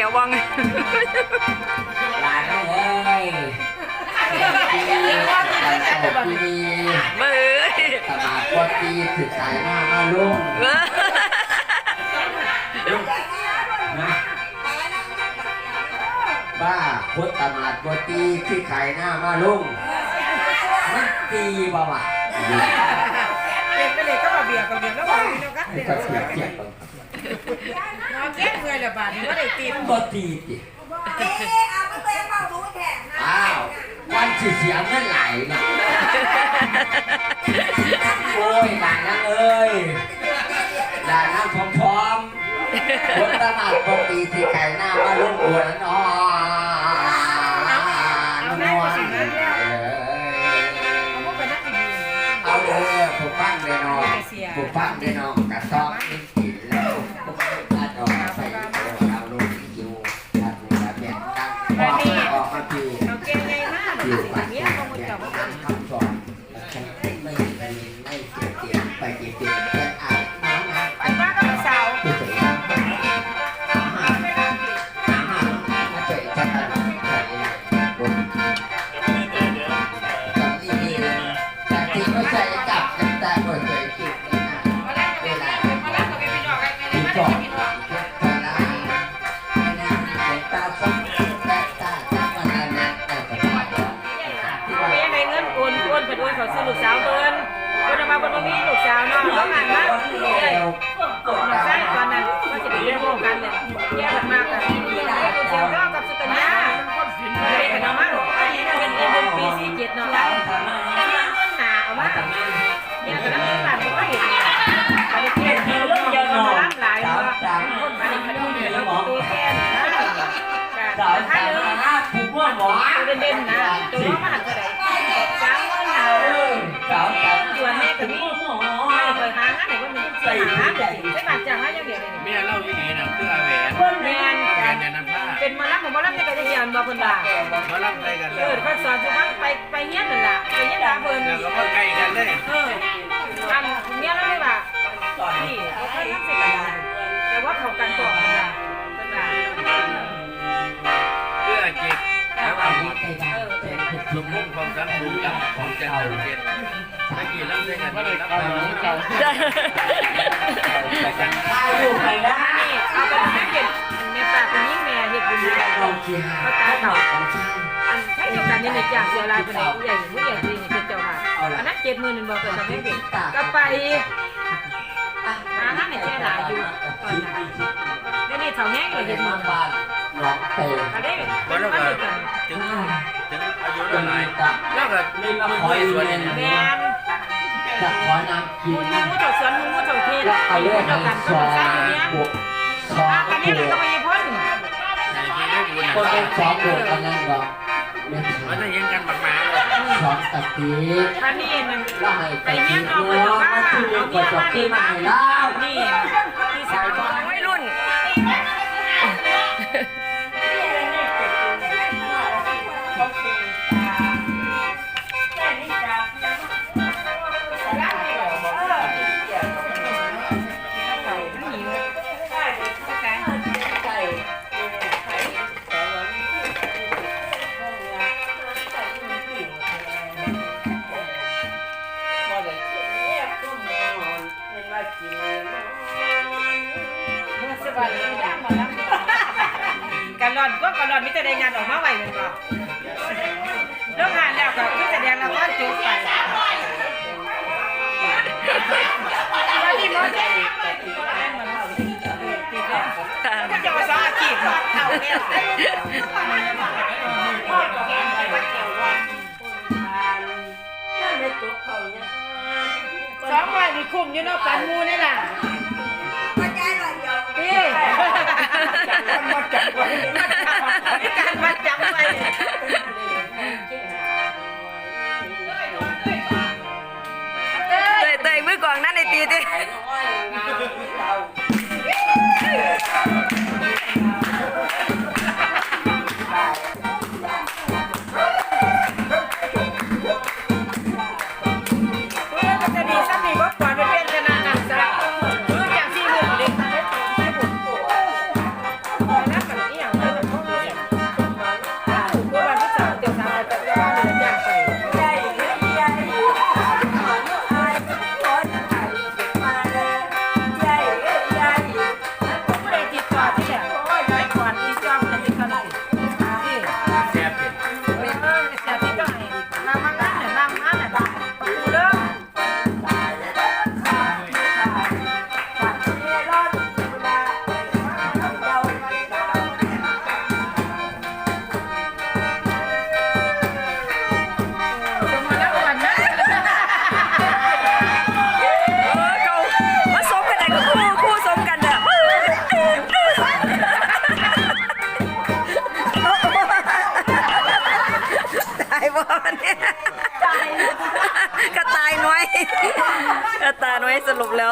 แถววังหลานเอ้ยปีตลกปีเบ้ยตลาดปอตีถึกสายหน้ามาลุงบ้ยนะบ้าโคตรตลาดปอตีที่ขายหน้ามาลุงมันตีบ่าวะเปลี่ยนไปเลยก็มาเบียร์กับเบียร์แล้วบอกนี่เนาะกันให้เดี๋ยวก็เสียเกียรตินอน แก้เมื่อยละบาดนี่ว่าได้ตีนปอตีติอ้าววันสิเสียเงินไหลนะโอ้ยหลานนั่งเอ้ยหลานนั่งพร้อมๆคนตลาดปกติที่ไก่หน้ามาลุงอวดนอนนวลเอาพวกไปนักดีเอาเด้อผมฟังเด้อน้องผมฟังเด้อน้องกระซอกนิด ซื้อลูกสาวเพิ่นเพิ่นมาเพิ่นบ่มีลูกสาวเนาะแล้วงานมาเอ้ยลูกชายตอนนั้นว่าสิไปเรียนโรงกันเนี่ยแยกกันมากกันลูกสาวก็กับสุกัญญาเด็กกันเนามาเป็นเดือนปี47เนาะแต่เงินหาเอามาเนี่ยก็นั่งบ้านก็เห็นอันนี้เพี้ยนเรื่องเดียวน้องรับหลายว่าคนอันนี้เขาต้องเห็นเราตัวแทนนะการถ้าเรื่องผมว่าหมอตัวเด่นๆนะตัวน้องมันก็ได สาวส่วนแม่ก็มีไม่เคยหางานไหนว่ามันใส่หางใช่บาดจ้างให้ยังเดียวเลยเมียเล่าอย่างนี้นะคืออาแหวนแม่นแหวนเนี่ยน้ำผ้าเป็นมารับของมารับในการเรียนบอกคนว่ามารับไรกันเอเลอยเขาสอนสุภาพไปไปเงี้ยนั่นแหละไปเงี้ยดาเพิ่นแล้วก็มาใกลกันเลยเออทำเงี้ยแล้วไม่ว่านี่เขาเคยทำเสร็จแล้วแต่ว่าเขากันก่อนนะเป็นว่าเพื่อจิตแล้วเอาเออ เป็นสมมุ่งความสังคมกับของเจันทร์เจ็ดตะกี้เล่าด้วยกันรับไปรู้เก่าไปกันตายอยู่ไหนนะนี่เอาไปให้เห็ดแม่ปากเป็นยิ่งแม่เห็ดบุญลองที่หาเขาตาเต่าของชายอันให้เดียวกันนี่ในจากเสียลายไปไหนผู้ใหญ่ผู้ใหญ่ดีนี่เป็นเจ้าค่ะอันนั้นเจ็ดหมื่นหนึ่งบอกแต่ทำไม่เป็นก็ไปหาห้าในแค่หลายอยู่ก่อนนะแล้วนี่เท่าแห้งเลยเห็ดหมื่นบ้านน้องเตยก็ได้เป็นว่าแล้วบ้าก็นเดียวกันถึง ถึงอายุเป็เท่านไหร่กับแล้วก็มีมือสวนเนี่ยแมนจะขอน้ำกิมุนนมูเถาสวนมุนมูเถาเทศแล้วเอาเดีเลือดยวให้กันสก็อมันงใช่อยู่เนี้ยบวกสองอะกันนี้บเราวก็กไปพ่นในที่ได้บุญคนเป็นสองบวกมักันนั่นก็ไม่นใช่จะยังกันมากๆเลยสองตะตีท่านนี่นั่นแล้วให้ไปตะเนี้ตียน้องเนื้ไปอจากบ้านมาที่เอานี่เมีก็ยจะมาขึ้นนี่มาให้แล้วนี่พี่สาวบอกวัยรุ่น กันรอนก็กันรอนมิจะได้งานออกมาไวเหมือนกันเลิกงานแล้วก็คือแสดงละครจบไปแล้วนี่มันก็จะมาสอนอาชีพเนาเอาเนี่ยสองวันนี่คุ้มอยู่นาะปันมูนี่แหละ เต้เตยยเตยมือกลองนั่นในตีดิ อาตาน้อยสรุปแล้ว